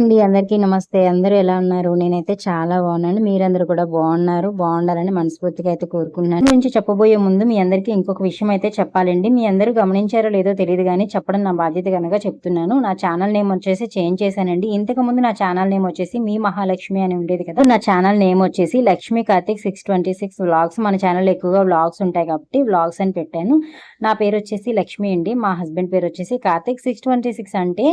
అండి. అందరికీ నమస్తే. అందరూ ఎలా ఉన్నారు? నేనైతే చాలా బాగున్నాను. మీరందరూ కూడా బాగున్నారు. బాగుండాలని మనస్ఫూర్తిగా అయితే కోరుకుంటున్నాను. నుంచి చెప్పబోయే ముందు మీ అందరికీ ఇంకొక విషయం అయితే చెప్పాలండి. మీ అందరూ గమనించారో లేదో తెలియదు కానీ చెప్పడం నా బాధ్యత కనుక చెప్తున్నాను. నా ఛానల్ నేమ్ వచ్చేసి చేంజ్ చేశానండి. ఇంతకు ముందు నా ఛానల్ నేమ్ వచ్చేసి మీ మహాలక్ష్మి అని ఉండేది కదా. నా ఛానల్ నేమ్ వచ్చేసి Lakshmi Karthik six twenty six vlogs. మన ఛానల్ ఎక్కువగా వ్లాగ్స్ ఉంటాయి కాబట్టి వ్లాగ్స్ అని పెట్టాను. నా పేరు వచ్చేసి లక్ష్మి అండి. మా హస్బెండ్ పేరు వచ్చేసి కార్తిక్. సిక్స్ ట్వంటీ సిక్స్ అంటే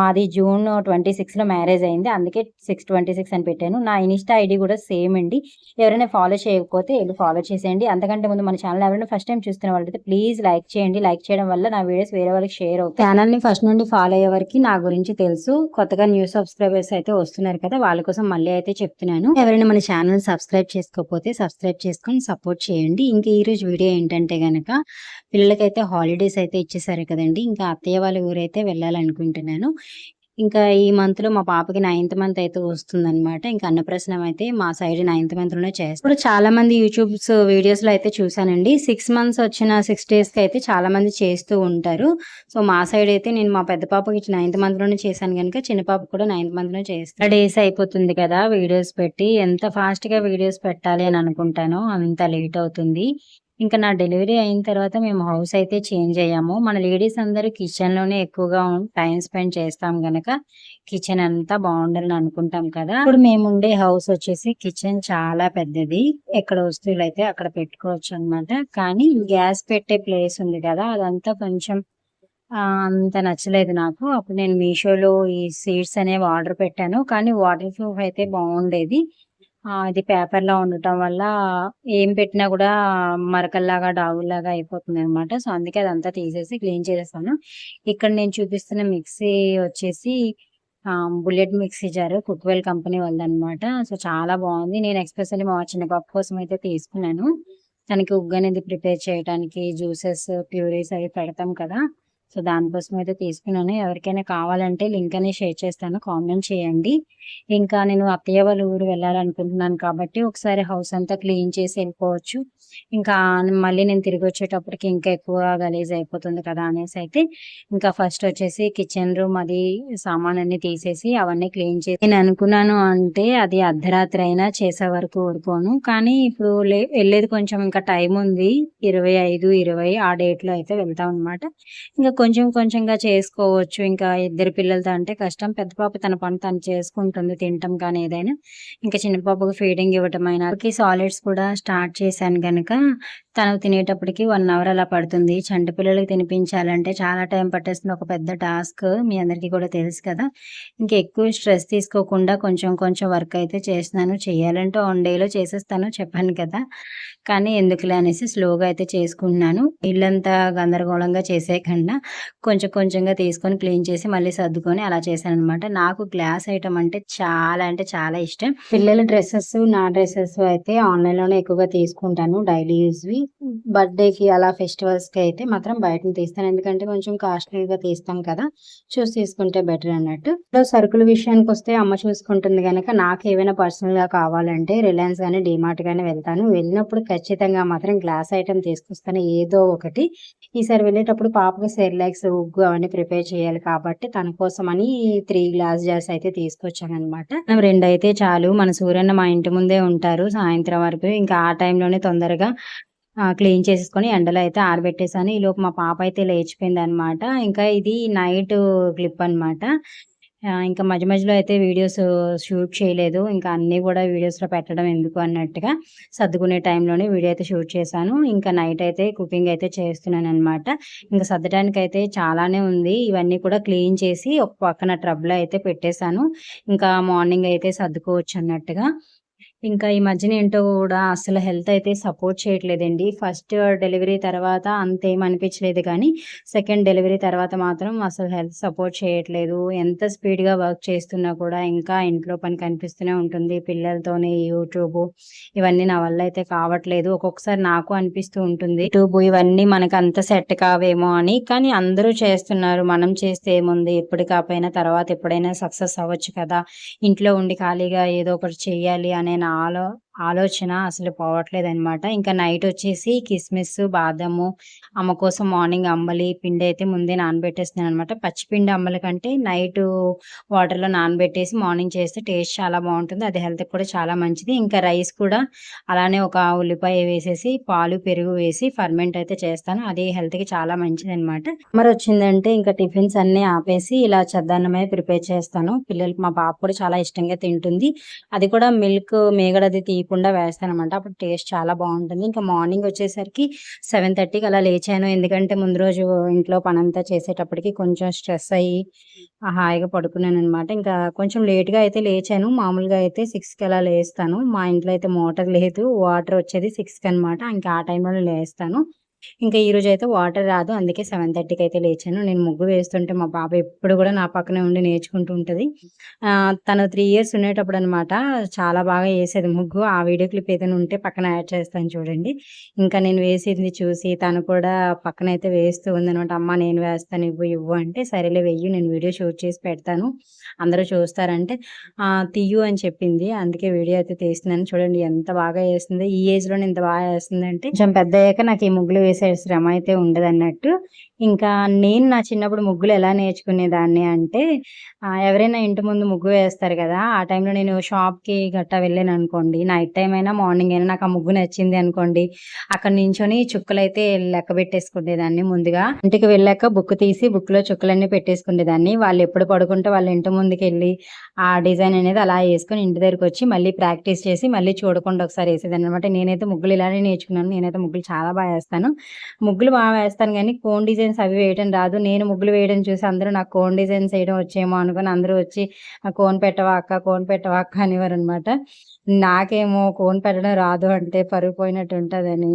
మాది జూన్ ట్వంటీ సిక్స్లో మ్యారేజ్ అయింది. అందుకే సిక్స్ ట్వంటీ సిక్స్ అని పెట్టాను. నా ఇన్స్టా ఐడి కూడా సేమ్ అండి. ఎవరైనా ఫాలో చేయకపోతే వెళ్ళి ఫాలో చేసేయండి. అంతకంటే ముందు మన ఛానల్ ఎవరైనా ఫస్ట్ టైం చూస్తున్న వాళ్ళైతే ప్లీజ్ లైక్ చేయండి. లైక్ చేయడం వల్ల నా వీడియోస్ వేరే వాళ్ళకి షేర్ అవుతాయి. ఛానల్ని ఫస్ట్ నుండి ఫాలో అయ్యే వరకు నా గురించి తెలుసు. కొత్తగా న్యూ సబ్స్క్రైబర్స్ అయితే వస్తున్నారు కదా వాళ్ళ కోసం మళ్ళీ అయితే చెప్తున్నాను. ఎవరైనా మన ఛానల్ సబ్స్క్రైబ్ చేసుకోకపోతే సబ్స్క్రైబ్ చేసుకొని సపోర్ట్ చేయండి. ఇంకా ఈ రోజు వీడియో ఏంటంటే గనక పిల్లలకైతే హాలిడేస్ అయితే ఇచ్చేసారు కదండి. ఇంకా అత్తయ్య వాళ్ళ ఊరైతే వెళ్ళాలనుకుంటున్నాను. ఇంకా ఈ మంత్లో మా పాపకి నైన్త్ మంత్ అయితే వస్తుందన్నమాట. ఇంకా అన్నప్రసనం అయితే మా సైడ్ నైన్త్ మంత్లోనే చేస్తాం. ఇప్పుడు చాలా మంది యూట్యూబ్స్ వీడియోస్లో అయితే చూశానండి. సిక్స్ మంత్స్ వచ్చిన సిక్స్ డేస్కి అయితే చాలా మంది చేస్తూ ఉంటారు. సో మా సైడ్ అయితే నేను మా పెద్ద పాపకి నైన్త్ మంత్లోనే చేశాను కనుక చిన్న పాప కూడా నైన్త్ మంత్ చేస్తాను డేస్ అయిపోతుంది కదా వీడియోస్ పెట్టి. ఎంత ఫాస్ట్గా వీడియోస్ పెట్టాలి అని అనుకుంటానో అంత లేట్ అవుతుంది. ఇంకా నా డెలివరీ అయిన తర్వాత మేము హౌస్ అయితే చేంజ్ అయ్యాము. మన లేడీస్ అందరూ కిచెన్లోనే ఎక్కువగా టైం స్పెండ్ చేస్తాం గనక కిచెన్ అంతా బాగుండాలని అనుకుంటాం కదా. ఇప్పుడు మేము ఉండే హౌస్ వచ్చేసి కిచెన్ చాలా పెద్దది. ఎక్కడ వస్తువులు అయితే అక్కడ పెట్టుకోవచ్చు అన్నమాట. కానీ గ్యాస్ పెట్టే ప్లేస్ ఉంది కదా అదంతా కొంచెం అంత నచ్చలేదు నాకు. అప్పుడు నేను మీషోలో ఈ సీడ్స్ అనేవి ఆర్డర్ పెట్టాను. కానీ వాటర్ ప్రూఫ్ అయితే బాగుండేది. ఇది పేపర్లో ఉండటం వల్ల ఏం పెట్టినా కూడా మరకల్లాగా డాగుల్లాగా అయిపోతుంది అనమాట సో అందుకే అదంతా తీసేసి క్లీన్ చేసేస్తాను. ఇక్కడ నేను చూపిస్తున్న మిక్సీ వచ్చేసి bullet mixie jar Cookwell company వాళ్ళదన్నమాట. So చాలా బాగుంది. నేను ఎక్స్పెషల్లీ మా చిన్న పాప కోసం అయితే తీసుకున్నాను. తనకి ఉగ్గు అనేది ప్రిపేర్ చేయడానికి జ్యూసెస్ ప్యూరీస్ అవి పెడతాం కదా. సో దానికోసం అయితే తీసుకున్నాను. ఎవరికైనా కావాలంటే లింక్ అనేది షేర్ చేస్తాను. కామెంట్ చేయండి. ఇంకా నేను అత్తయ్య వాళ్ళ ఊరు వెళ్ళాలనుకుంటున్నాను కాబట్టి ఒకసారి హౌస్ అంతా క్లీన్ చేసి వెళ్ళిపోవచ్చు. ఇంకా మళ్ళీ నేను తిరిగి వచ్చేటప్పటికి ఇంకా ఎక్కువ గలీజ్ అయిపోతుంది కదా అనేసి అయితే ఇంకా ఫస్ట్ వచ్చేసి కిచెన్ రూమ్ అది సామాన్ అన్ని తీసేసి అవన్నీ క్లీన్ చేసి నేను అనుకున్నాను అంటే అది అర్ధరాత్రి అయినా చేసే వరకు ఊరుకోను. కానీ ఇప్పుడు లే- వెళ్ళేది కొంచెం ఇంకా టైం ఉంది. ఇరవై ఐదు ఇరవై ఆ డేట్లో అయితే వెళ్తాం అనమాట ఇంకా కొంచెం కొంచెంగా చేసుకోవచ్చు. ఇంకా ఇద్దరు పిల్లలతో అంటే కష్టం. పెద్ద పాప తన పని తను చేసుకుంటుంది తినటం కానీ ఏదైనా. ఇంకా చిన్న పాపకు ఫీడింగ్ ఇవ్వటం అయినా. సాలిడ్స్ కూడా స్టార్ట్ చేశాను కనుక తను తినేటప్పటికి వన్ అవర్ అలా పడుతుంది. చంట పిల్లలకి తినిపించాలంటే చాలా టైం పట్టేస్తుంది. ఒక పెద్ద టాస్క్ మీ అందరికీ కూడా తెలుసు కదా. ఇంకా ఎక్కువ స్ట్రెస్ తీసుకోకుండా కొంచెం కొంచెం వర్క్ అయితే చేస్తున్నాను. చేయాలంటే వన్ డేలో చేసేస్తాను చెప్పాను కదా. కానీ ఎందుకులే అనేసి స్లోగా అయితే చేసుకుంటున్నాను. ఇల్లంతా గందరగోళంగా చేసేయకుండా కొంచెం కొంచెంగా తీసుకొని క్లీన్ చేసి మళ్ళీ సర్దుకొని అలా చేశాను అనమాట నాకు గ్లాస్ ఐటమ్ అంటే చాలా అంటే చాలా ఇష్టం. పిల్లల డ్రెస్సెస్ నా డ్రెస్సెస్ అయితే ఆన్లైన్లోనే ఎక్కువగా తీసుకుంటాను డైలీ యూజ్వి. బర్త్డేకి అలా ఫెస్టివల్స్కి అయితే మాత్రం బయట తీస్తాను. ఎందుకంటే కొంచెం కాస్ట్లీగా తీస్తాం కదా చూసి తీసుకుంటే బెటర్ అన్నట్టు. ఇప్పుడు సరుకుల విషయానికి వస్తే అమ్మ చూసుకుంటుంది కనుక నాకు ఏమైనా పర్సనల్గా కావాలంటే రిలయన్స్ కానీ డిమార్ట్ కానీ వెళ్తాను. వెళ్ళినప్పుడు ఖచ్చితంగా మాత్రం గ్లాస్ ఐటమ్ తీసుకొస్తాను ఏదో ఒకటి. ఈసారి వెళ్ళేటప్పుడు పాపకి సెర్లాక్స్ ఉగ్గు అవన్నీ ప్రిపేర్ చేయాలి కాబట్టి తన కోసం అని త్రీ గ్లాస్ జార్స్ అయితే తీసుకొచ్చాను అనమాట రెండు అయితే చాలు. మన సూర్యన్న మా ఇంటి ముందే ఉంటారు. సాయంత్రం వరకు ఇంకా ఆ టైంలోనే తొందరగా క్లీన్ చేసేసుకొని ఎండలో అయితే ఆరబెట్టేసాను ఈ లోపు మా పాప అయితే లేచిపోయింది అనమాట ఇంకా ఇది నైట్ క్లిప్ అన్నమాట. ఇంకా మధ్య మధ్యలో అయితే వీడియోస్ షూట్ చేయలేదు. ఇంకా అన్నీ కూడా వీడియోస్లో పెట్టడం ఎందుకు అన్నట్టుగా సర్దుకునే టైంలోనే వీడియో అయితే షూట్ చేశాను. ఇంకా నైట్ అయితే కుకింగ్ అయితే చేస్తున్నాను అనమాట ఇంకా సర్దడానికి అయితే చాలానే ఉంది. ఇవన్నీ కూడా క్లీన్ చేసి ఒక పక్కన ట్రబ్లో అయితే పెట్టేశాను. ఇంకా మార్నింగ్ అయితే సర్దుకోవచ్చు అన్నట్టుగా. ఇంకా ఈ మధ్యన ఏంటో కూడా అసలు హెల్త్ అయితే సపోర్ట్ చేయట్లేదండి. ఫస్ట్ డెలివరీ తర్వాత అంతేం అనిపించలేదు కానీ సెకండ్ డెలివరీ తర్వాత మాత్రం అసలు హెల్త్ సపోర్ట్ చేయట్లేదు. ఎంత స్పీడ్గా వర్క్ చేస్తున్నా కూడా ఇంకా ఇంట్లో పని కనిపిస్తూనే ఉంటుంది. పిల్లలతోనే యూట్యూబ్ ఇవన్నీ నా వల్ల అయితే కావట్లేదు. ఒక్కొక్కసారి నాకు అనిపిస్తూ ఉంటుంది. యూట్యూబ్ ఇవన్నీ మనకు అంత సెట్ కావేమో అని. కానీ అందరూ చేస్తున్నారు. మనం చేస్తే ఏముంది? ఎప్పుడు కాకపోయినా తర్వాత ఎప్పుడైనా సక్సెస్ అవ్వచ్చు కదా. ఇంట్లో ఉండి ఖాళీగా ఏదో ఒకటి చెయ్యాలి అనే నా ఆలో ఆలోచన అసలు పోవట్లేదనమాట. ఇంకా నైట్ వచ్చేసి కిస్మిస్, బాదము అమ్మ కోసం మార్నింగ్ అంబలి పిండి అయితే ముందే నానబెట్టేస్తున్నాను అనమాట పచ్చిపిండి అంబలి కంటే నైట్ వాటర్‌లో నానబెట్టేసి మార్నింగ్ చేస్తే టేస్ట్ చాలా బాగుంటుంది అది హెల్త్‌కి కూడా చాలా మంచిది. ఇంకా రైస్ కూడా అలానే ఒక ఉల్లిపాయ వేసేసి, పాలు, పెరుగు వేసి ఫర్మెంట్ అయితే చేస్తాను. అది హెల్త్‌కి చాలా మంచిది అనమాట మరి వచ్చిందంటే ఇంకా టిఫిన్స్ అన్నీ ఆపేసి ఇలా చద్దన్నమే ప్రిపేర్ చేస్తాను. పిల్లలకి మా పాప కూడా చాలా ఇష్టంగా తింటుంది. అది కూడా మిల్క్ మీగడది తీయకుండా వేస్తాననమాట. అప్పుడు టేస్ట్ చాలా బాగుంటుంది ఇంకా మార్నింగ్ వచ్చేసరికి 7:30కి అలా లేచాను. ఎందుకంటే ముందు రోజు ఇంట్లో పనంతా చేసేటప్పటికి కొంచెం స్ట్రెస్ అయ్యి హాయిగా పడుకున్నాను అనమాట ఇంకా కొంచెం లేట్‌గా అయితే లేచాను. మామూలుగా అయితే సిక్స్కి అలా లేస్తాను. మా ఇంట్లో అయితే మోటార్ లేదు. వాటర్ వచ్చేది సిక్స్కి అనమాట. ఇంకా ఆ టైంలో లేస్తాను. ఇంకా ఈరోజైతే వాటర్ రాదు. అందుకే 7:30కి అయితే లేచాను. నేను ముగ్గు వేస్తుంటే మా పాప ఎప్పుడు కూడా నా పక్కనే ఉండి నేర్చుకుంటూ ఉంటది. తను త్రీ ఇయర్స్ ఉండేటప్పుడు అనమాట చాలా బాగా వేసేది ముగ్గు. ఆ వీడియో క్లిప్ ఏదైనా ఉంటే పక్కన యాడ్ చేస్తాను చూడండి. ఇంకా నేను వేసింది చూసి తను కూడా పక్కన అయితే వేస్తూ ఉందనమాట. అమ్మ నేను వేస్తాను ఇవ్వు, ఇవ్వు అంటే సరేలే వెయ్యి నేను వీడియో షూట్ చేసి పెడతాను. అందరూ చూస్తారంటే తీయు తియ్యు అని చెప్పింది. అందుకే వీడియో అయితే తీస్తున్నాను. చూడండి ఎంత బాగా వేస్తుంది ఈ ఏజ్‌లోనే ఇంత బాగా ఏస్తుందంటే కొంచెం పెద్దయ్యాక నాకు ఈ ముగ్గులు వేసే శ్రమ అయితే ఉండదన్నట్టు. ఇంకా నేను నా చిన్నప్పుడు ముగ్గులు ఎలా నేర్చుకునేదాన్ని అంటే ఎవరైనా ఇంటి ముందు ముగ్గు వేస్తారు కదా! ఆ టైంలో నేను షాప్‌కి గట్టా వెళ్ళాననుకోండి. నైట్ టైం అయినా, మార్నింగ్ అయినా నాకు ఆ ముగ్గు నచ్చింది అనుకోండి. అక్కడ నించొని చుక్కలైతే లెక్క పెట్టేసుకునేదాన్ని ముందుగా. ఇంటికి వెళ్ళాక బుక్ తీసి బుక్‌లో చుక్కలన్నీ పెట్టేసుకునేదాన్ని. వాళ్ళు ఎప్పుడు పడుకుంటే వాళ్ళ ఇంటి ముందుకెళ్ళి ఆ డిజైన్ అనేది అలా వేసుకొని ఇంటి దగ్గరకొచ్చి మళ్ళీ ప్రాక్టీస్ చేసి మళ్ళీ చూడకుండా ఒకసారి వేసేదాన్ని అనమాట నేనైతే ముగ్గులు ఇలానే నేర్చుకున్నాను. నేనైతే ముగ్గులు చాలా బాగా వేస్తాను ముగ్గులు బాగా వేస్తాను కానీ కోన్ డిజైన్ డిజైన్స్ అవి వేయడం రాదు. నేను ముగ్గులు వేయడం చూసి అందరూ నాకు కోన్ డిజైన్స్ ఏయడం వచ్చేమో అనుకోని అందరూ వచ్చి కోన్ పెట్టవా అక్క, కోన్ పెట్టవా అక్క అనేవారనమాట. నాకేమో కోన్ పెట్టడం రాదు అంటే పరువు పోయినట్టు ఉంటదని.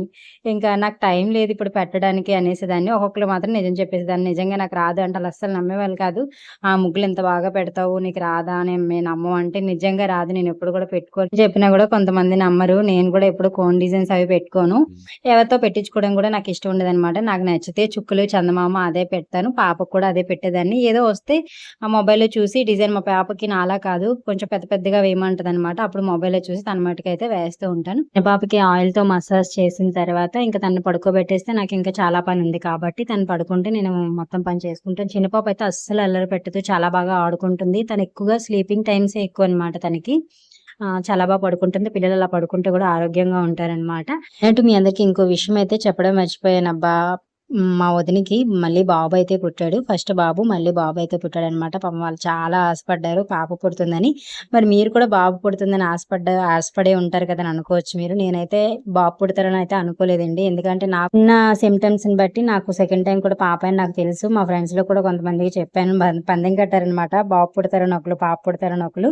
ఇంకా నాకు టైం లేదు ఇప్పుడు పెట్టడానికి అనేసేదాన్ని. ఒక్కొక్కళ్ళు మాత్రం నిజం చెప్పేసేదాన్ని. నిజంగా నాకు రాదు అంటే ఆళ్ళు అస్సలు నమ్మేవాళ్ళు కాదు. ఆ ముగ్గులు ఇంత బాగా పెడతావు నీకు రాదా అని మేము నమ్మం అంటే నిజంగా రాదు. నేను ఎప్పుడు కూడా పెట్టుకోను చెప్పినా కూడా కొంతమంది నమ్మరు. నేను కూడా ఎప్పుడు కోన్ డిజైన్స్ అవి పెట్టుకోను. ఎవరితో పెట్టించుకోవడం కూడా నాకు ఇష్టం ఉండదనమాట. నాకు నచ్చితే చుక్కలు, చందమామ అదే పెడతాను. పాపకు కూడా అదే పెట్టేదాన్ని. ఏదో వస్తే ఆ మొబైల్‌లో చూసి డిజైన్ మా పాపకి నాలా కాదు కొంచెం పెద్ద పెద్దగా వేయమంటదనమాట. అప్పుడు మొబైల్‌లో చూసి తన మటుకైతే వేస్తూ ఉంటాను. మా పాపకి ఆయిల్‌తో మసాజ్ చేసిన తర్వాత ఇంక తను పడుకోబెట్టేస్తే నాకు ఇంకా చాలా పని ఉంది కాబట్టి తను పడుకుంటే నేను మొత్తం పని చేసుకుంటాను. చిన్నపాప అయితే అస్సలు అల్లరి పెట్టదు. చాలా బాగా ఆడుకుంటుంది. తను ఎక్కువగా స్లీపింగ్ టైమ్సే ఎక్కువనమాట తనకి. చాలా బాగా పడుకుంటుంది. పిల్లలు అలా పడుకుంటే కూడా ఆరోగ్యంగా ఉంటారనమాట. అన్నట్టు మీ అందరికి ఇంకో విషయం అయితే చెప్పడం మర్చిపోయానబ్బా! మా వదినికి మళ్ళీ బాబు అయితే పుట్టాడు. ఫస్ట్ బాబు మళ్ళీ బాబు అయితే పుట్టాడనమాట. పాపం వాళ్ళు చాలా ఆశపడ్డారు పాప పుడుతుందని. మరి మీరు కూడా బాబు పుడుతుందని ఆశపడ్డ ఆశపడే ఉంటారు కదా! అని అనుకోవచ్చు మీరు. నేనైతే బాబు పుడతారని అయితే అనుకోలేదండి. ఎందుకంటే నాకున్న సిమ్టమ్స్ని బట్టి నాకు సెకండ్ టైం కూడా పాప అని నాకు తెలుసు. మా ఫ్రెండ్స్‌లో కూడా కొంతమందికి చెప్పాను. పందెం కట్టారనమాట. బాబు పుడతారని ఒకళ్ళు, పాప పుడతారని ఒకళ్ళు.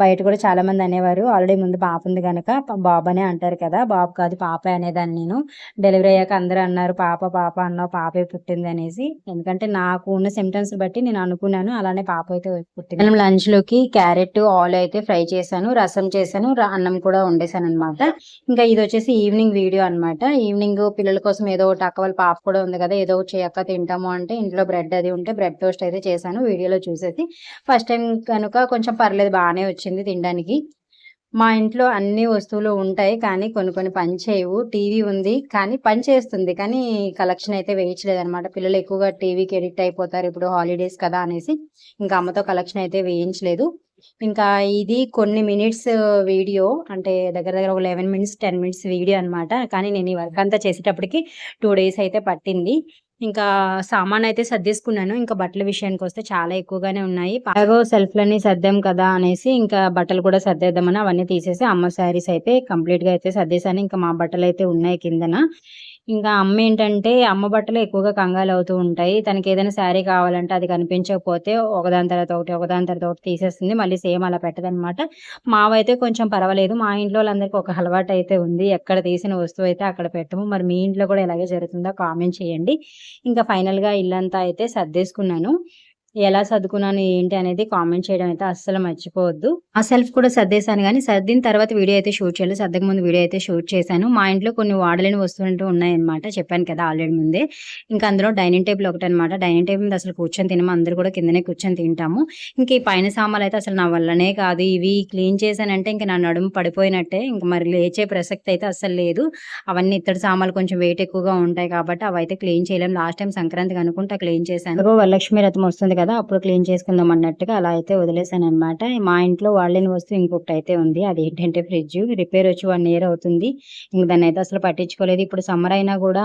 బయట కూడా చాలామంది అనేవారు. ఆల్రెడీ ముందు పాప ఉంది కనుక బాబు అనే అంటారు కదా! బాబు కాదు పాప అనేదాన్ని నేను. డెలివరీ అయ్యాక అందరూ అన్నారు పాప, పాప పాప అన్నావు పాపే పుట్టింది అనేసి. ఎందుకంటే నాకు ఉన్న సిమ్టమ్స్ బట్టి నేను అనుకున్నాను. అలానే పాప అయితే పుట్టింది. నేను లంచ్‌లోకి క్యారెట్, ఆల్ అయితే ఫ్రై చేశాను. రసం చేశాను. అన్నం కూడా వండేసాననమాట. ఇంకా ఇది వచ్చేసి ఈవినింగ్ వీడియో అనమాట. ఈవినింగ్ పిల్లల కోసం ఏదో ఒకటి అక్క వాళ్ళ పాప కూడా ఉంది కదా! ఏదో ఒకటి చేయక్క తింటాము అంటే ఇంట్లో బ్రెడ్ అది ఉంటే బ్రెడ్ టోస్ట్ అయితే చేశాను వీడియోలో చూసేసి. ఫస్ట్ టైం కనుక కొంచెం పర్లేదు బాగానే వచ్చింది తినడానికి. మా ఇంట్లో అన్ని వస్తువులు ఉంటాయి. కానీ కొన్ని కొన్ని పని చేయవు. టీవీ ఉంది. కానీ పని చేస్తుంది. కానీ కలెక్షన్ అయితే వేయించలేదు అనమాట పిల్లలు ఎక్కువగా టీవీకి ఎడిక్ట్ అయిపోతారు. ఇప్పుడు హాలిడేస్ కదా! అనేసి ఇంకా అమ్మతో కలెక్షన్ అయితే వేయించలేదు. ఇంకా ఇది కొన్ని మినిట్స్ వీడియో అంటే దగ్గర దగ్గర ఒక 11 మినిట్స్, 10 మినిట్స్ వీడియో అనమాట. కానీ నేను ఈ వర్క్ అంతా చేసేటప్పటికి టూ డేస్ అయితే పట్టింది. ఇంకా సామాన్ అయితే సర్దేసుకున్నాను. ఇంకా బట్టల విషయానికి వస్తే చాలా ఎక్కువగానే ఉన్నాయి. ఎలాగో సెల్ఫ్‌లన్నీ సర్దాం కదా! అనేసి ఇంకా బట్టలు కూడా సర్దేద్దామని అవన్నీ తీసేసి అమ్మ శారీస్ అయితే కంప్లీట్గా అయితే సర్దేశాను. ఇంకా మా బట్టలు అయితే ఉన్నాయి కిందన. ఇంకా అమ్మ ఏంటంటే అమ్మ బట్టలు ఎక్కువగా కంగాలవుతూ ఉంటాయి. తనకి ఏదైనా శారీ కావాలంటే అది కనిపించకపోతే ఒకదాని తర్వాత ఒకటి, ఒకదాని తర్వాత ఒకటి తీసేస్తుంది. మళ్ళీ సేమ్ అలా పెట్టదనమాట. మావైతే కొంచెం పర్వాలేదు. మా ఇంట్లో వాళ్ళందరికీ ఒక అలవాటయితే ఉంది. ఎక్కడ తీసిన వస్తువు అయితే అక్కడ పెట్టము. మరి మీ ఇంట్లో కూడా ఇలాగే జరుగుతుందో కామెంట్ చేయండి. ఇంకా ఫైనల్‌గా ఇల్లంతా అయితే సర్దేసుకున్నాను. ఎలా సర్దుకున్నాను ఏంటి అనేది కామెంట్ చేయడం అయితే అస్సలు మర్చిపోవద్దు. ఆ సెల్ఫ్ కూడా సర్దేశాను కానీ సర్దిన తర్వాత వీడియో అయితే షూట్ చేయలేదు. సర్దక ముందు వీడియో అయితే షూట్ చేశాను. మా ఇంట్లో కొన్ని వాడలేని వస్తువులు ఉన్నాయన్నమాట. చెప్పాను కదా ఆల్రెడీ ముందే. ఇంకా అందులో డైనింగ్ టేబుల్ ఒకటి అనమాట డైనింగ్ టేబుల్ మీద అసలు కూర్చొని తినము. అందరూ కూడా కిందనే కూర్చొని తింటాము. ఇంక ఈ పైన సామాన్లు అయితే అసలు నా వల్లనే కాదు. ఇవి క్లీన్ చేశానంటే ఇంకా నా నడుము పడిపోయినట్టే. ఇంకా మరి లేచే ప్రసక్తి అయితే అసలు లేదు. అవన్నీ ఇత్తడి సామాన్లు కొంచెం వెయిట్ ఎక్కువగా ఉంటాయి కాబట్టి అవి అయితే క్లీన్ చేయలేం లాస్ట్ టైం సంక్రాంతికి అనుకుంటా క్లీన్ చేశాను. ఇదిగో వరలక్ష్మి రథం వస్తుంది కదా అప్పుడు క్లీన్ చేసుకుందాం అన్నట్టుగా అలా అయితే వదిలేసాను అనమాట మా ఇంట్లో వాళ్ళని వస్తువు ఇంకొకటి అయితే ఉంది. అది ఏంటంటే ఫ్రిడ్జ్. రిపేర్ వచ్చి వన్ ఇయర్ అవుతుంది. ఇంక దాన్ని అయితే అసలు పట్టించుకోలేదు. ఇప్పుడు సమ్మర్ అయినా కూడా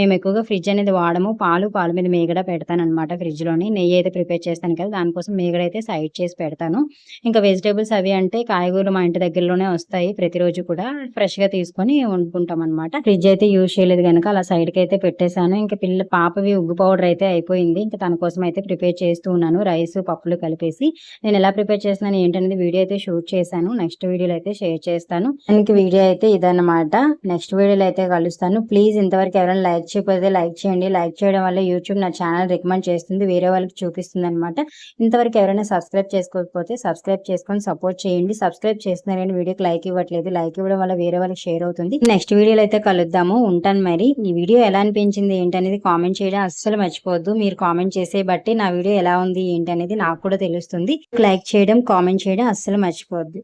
మేము ఎక్కువగా ఫ్రిడ్జ్ అనేది వాడము. పాలు పాలు మీద మేగడ పెడతాను అనమాట ఫ్రిడ్జ్లోని నెయ్యి అయితే ప్రిపేర్ చేస్తాను కదా దానికోసం మేగడ అయితే సైడ్ చేసి పెడతాను. ఇంకా వెజిటేబుల్స్ అవి అంటే కాయగూరలు మా ఇంటి దగ్గరలోనే వస్తాయి ప్రతిరోజు కూడా. ఫ్రెష్గా తీసుకొని వండుకుంటాం అనమాట ఫ్రిడ్జ్ అయితే యూజ్ చేయలేదు కనుక అలా సైడ్కి అయితే పెట్టేశాను. ఇంకా పిల్ల పాపవి ఉగ్గు పౌడర్ అయితే అయిపోయింది. ఇంకా తన కోసం అయితే ప్రిపేర్ చేస్తూ ఉన్నాను. రైస్ పప్పులు కలిపేసి నేను ఎలా ప్రిపేర్ చేస్తున్నాను ఏంటనేది వీడియో అయితే షూట్ చేశాను. నెక్స్ట్ వీడియోలో అయితే షేర్ చేస్తాను. దానికి వీడియో అయితే ఇదన్నమాట. నెక్స్ట్ వీడియోలో అయితే కలుస్తాను. ప్లీజ్ ఇంతవరకు ఎవరైనా లైక్ చేయకపోతే లైక్ చేయండి. లైక్ చేయడం వల్ల యూట్యూబ్ నా ఛానల్ రికమెండ్ చేస్తుంది. వేరే వాళ్ళకి చూపిస్తుంది అనమాట ఇంతవరకు ఎవరైనా సబ్స్క్రైబ్ చేసుకోకపోతే సబ్స్క్రైబ్ చేసుకొని సపోర్ట్ చేయండి. సబ్స్క్రైబ్ చేస్తున్నారని వీడియోకి లైక్ ఇవ్వట్లేదు. లైక్ ఇవ్వడం వల్ల వేరే వాళ్ళకి షేర్ అవుతుంది. నెక్స్ట్ వీడియోలో అయితే కలుద్దాము. ఉంటాను మరి. ఈ వీడియో ఎలా అనిపించింది ఏంటనేది కామెంట్ చేయడం అస్సలు మర్చిపోవద్దు. మీరు కామెంట్ చేసే బట్టి నా వీడియో వీడియో ఎలా ఉంది ఏంటి అనేది నాకు కూడా తెలుస్తుంది. లైక్ చేయడం కామెంట్ చేయడం అస్సలు మర్చిపోవద్దు.